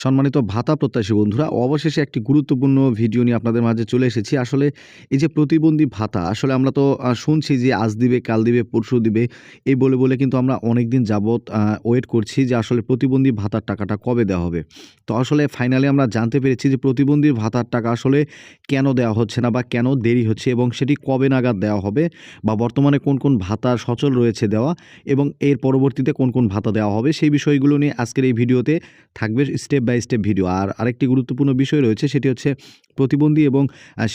সম্মানিত ভাতা প্রত্যাশী বন্ধুরা, অবশেষে একটি গুরুত্বপূর্ণ ভিডিও নিয়ে আপনাদের মাঝে চলে এসেছি। আসলে এই যে প্রতিবন্ধী ভাতা, আসলে আমরা তো শুনছি যে আজ দিবে, কাল দিবে, পরশু দিবে, এই বলে বলে কিন্তু আমরা অনেক দিন যাবৎ ওয়েট করছি যে আসলে প্রতিবন্ধী ভাতার টাকাটা কবে দেওয়া হবে। তো আসলে ফাইনালি আমরা জানতে পেরেছি যে প্রতিবন্ধী ভাতার টাকা আসলে কেন দেওয়া হচ্ছে না বা কেন দেরি হচ্ছে এবং সেটি কবে নাগাদ দেওয়া হবে বা বর্তমানে কোন কোন ভাতা সচল রয়েছে দেওয়া এবং এর পরবর্তীতে কোন কোন ভাতা দেওয়া হবে সেই বিষয়গুলো নিয়ে আজকের এই ভিডিওতে থাকবে। স্টেপ বাই স্টেপ ভিডিও আর আরেকটি গুরুত্বপূর্ণ বিষয় রয়েছে, সেটি হচ্ছে প্রতিবন্ধী এবং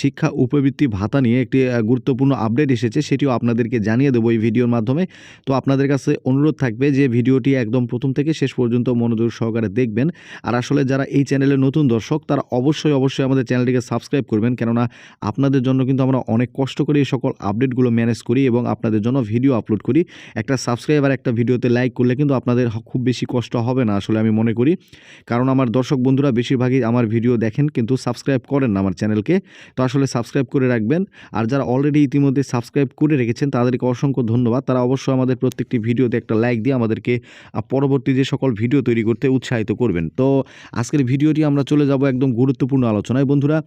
শিক্ষা উপবৃত্তি ভাতা নিয়ে একটি গুরুত্বপূর্ণ আপডেট এসেছে, সেটিও আপনাদেরকে জানিয়ে দেবো এই ভিডিওর মাধ্যমে। তো আপনাদের কাছে অনুরোধ থাকবে যে ভিডিওটি একদম প্রথম থেকে শেষ পর্যন্ত মনোযোগ সহকারে দেখবেন। আর আসলে যারা এই চ্যানেলের নতুন দর্শক, তারা অবশ্যই অবশ্যই আমাদের চ্যানেলটিকে সাবস্ক্রাইব করবেন। কেননা আপনাদের জন্য কিন্তু আমরা অনেক কষ্ট করে এই সকল আপডেটগুলো ম্যানেজ করি এবং আপনাদের জন্য ভিডিও আপলোড করি। একটা সাবস্ক্রাইব আর একটা ভিডিওতে লাইক করলে কিন্তু আপনাদের খুব বেশি কষ্ট হবে না, আসলে আমি মনে করি। কারণ আমার দর্শক বন্ধুরা বেশিরভাগই আমার ভিডিও দেখেন, কিন্তু সাবস্ক্রাইব করেন না আমার চ্যানেলকে। তো আসলে সাবস্ক্রাইব করে রাখবেন। আর যারা অলরেডি ইতিমধ্যে সাবস্ক্রাইব করে রেখেছেন, তাদেরকে অসংখ্য ধন্যবাদ। তারা অবশ্যই আমাদের প্রত্যেকটি ভিডিওতে একটা লাইক দিয়ে আমাদেরকে পরবর্তী যে সকল ভিডিও তৈরি করতে উৎসাহিত করবেন। তো আজকের ভিডিওটি আমরা চলে যাব একদম গুরুত্বপূর্ণ আলোচনায়। বন্ধুরা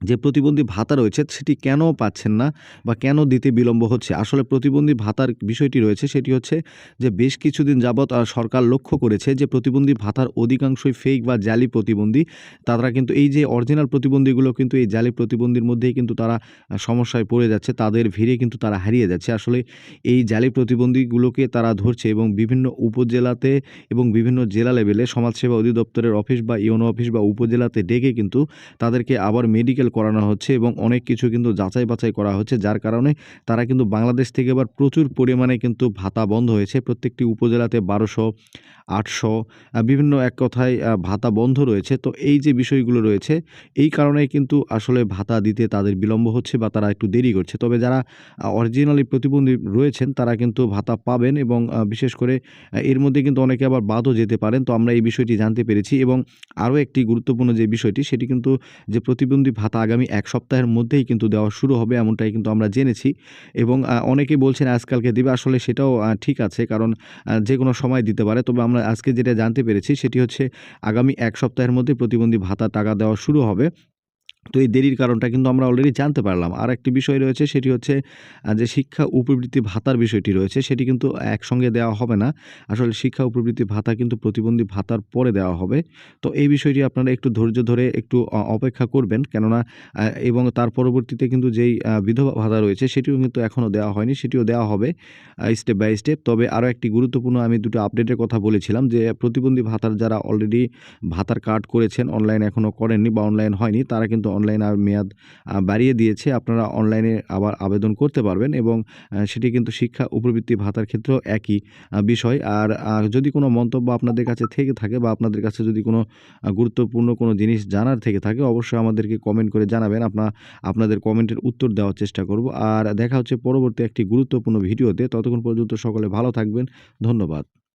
যে প্রতিবন্ধী ভাতা রয়েছে, সেটি কেন পাচ্ছেন না বা কেন দিতে বিলম্ব হচ্ছে? আসলে প্রতিবন্ধী ভাতার বিষয়টি রয়েছে, সেটি হচ্ছে যে বেশ কিছুদিন যাবৎ সরকার লক্ষ্য করেছে যে প্রতিবন্ধী ভাতার অধিকাংশই ফেক বা জালি প্রতিবন্ধী। তারা কিন্তু এই যে অরিজিনাল প্রতিবন্ধীগুলো কিন্তু এই জালি প্রতিবন্ধীর মধ্যেই কিন্তু তারা সমস্যায় পড়ে যাচ্ছে, তাদের ভিড়ে কিন্তু তারা হারিয়ে যাচ্ছে। আসলে এই জালি প্রতিবন্ধীগুলোকে তারা ধরছে এবং বিভিন্ন উপজেলাতে এবং বিভিন্ন জেলা লেভেলে সমাজসেবা অধিদপ্তরের অফিস বা ইউনো অফিস বা উপজেলাতে ডেকে কিন্তু তাদেরকে আবার মেডিকেল করানো হচ্ছে এবং অনেক কিছু কিন্তু যাচাই বাছাই করা হচ্ছে, যার কারণে তারা কিন্তু বাংলাদেশ থেকে এবার প্রচুর পরিমাণে কিন্তু ভাতা বন্ধ হয়েছে। প্রত্যেকটি উপজেলাতে বারোশো, আটশো বিভিন্ন এক কথায় ভাতা বন্ধ রয়েছে। তো এই যে বিষয়গুলো রয়েছে, এই কারণে কিন্তু আসলে ভাতা দিতে তাদের বিলম্ব হচ্ছে বা তারা একটু দেরি করছে। তবে যারা অরিজিনালি প্রতিবন্ধী রয়েছেন, তারা কিন্তু ভাতা পাবেন এবং বিশেষ করে এর মধ্যে কিন্তু অনেকে আবার বাদও যেতে পারেন। তো আমরা এই বিষয়টি জানতে পেরেছি এবং আরও একটি গুরুত্বপূর্ণ যে বিষয়টি, সেটি কিন্তু যে প্রতিবন্ধী ভাতা আগামী এক সপ্তাহের মধ্যেই কিন্তু দেওয়া শুরু হবে, এমনটাই কিন্তু আমরা জেনেছি। এবং অনেকে অনেকেই বলছেন আজকালকে দিবে, আসলে সেটাও ঠিক আছে, কারণ যে কোনো সময় দিতে পারে। তবে আমরা আজকে যেটা জানতে পেরেছি সেটি হচ্ছে আগামী এক সপ্তাহের মধ্যে প্রতিবন্ধী ভাতা টাকা দেওয়া শুরু হবে। তো এই দেরির কারণটা কিন্তু আমরা অলরেডি জানতে পারলাম। আর একটি বিষয় রয়েছে, সেটি হচ্ছে যে শিক্ষা উপবৃত্তি ভাতার বিষয়টি রয়েছে, সেটি কিন্তু একসঙ্গে দেওয়া হবে না। আসলে শিক্ষা উপবৃত্তি ভাতা কিন্তু প্রতিবন্ধী ভাতার পরে দেওয়া হবে। তো এই বিষয়টি আপনারা একটু ধৈর্য ধরে একটু অপেক্ষা করবেন। কেননা এবং তার পরবর্তীতে কিন্তু যেই বিধবা ভাতা রয়েছে, সেটিও কিন্তু এখনও দেওয়া হয়নি, সেটিও দেওয়া হবে স্টেপ বাই স্টেপ তবে আরও একটি গুরুত্বপূর্ণ আমি দুটো আপডেটের কথা বলেছিলাম, যে প্রতিবন্ধী ভাতার যারা অলরেডি ভাতার কার্ড করেছেন অনলাইন এখনও করেননি বা অনলাইন হয়নি, তারা কিন্তু অনলাইন আর মেয়াদ বাড়িয়ে দিয়েছে। আপনারা অনলাইনে আবার আবেদন করতে পারবেন এবং সেটি কিন্তু শিক্ষা, উপবৃত্তি, ভাতার ক্ষেত্রেও একই বিষয়। আর যদি কোনো মন্তব্য আপনাদের কাছে থেকে থাকে বা আপনাদের কাছে যদি কোনো গুরুত্বপূর্ণ কোনো জিনিস জানার থেকে থাকে, অবশ্যই আমাদেরকে কমেন্ট করে জানাবেন। আপনার আপনাদের কমেন্টের উত্তর দেওয়ার চেষ্টা করব। আর দেখা হচ্ছে পরবর্তী একটি গুরুত্বপূর্ণ ভিডিওতে। ততক্ষণ পর্যন্ত সকলে ভালো থাকবেন। ধন্যবাদ।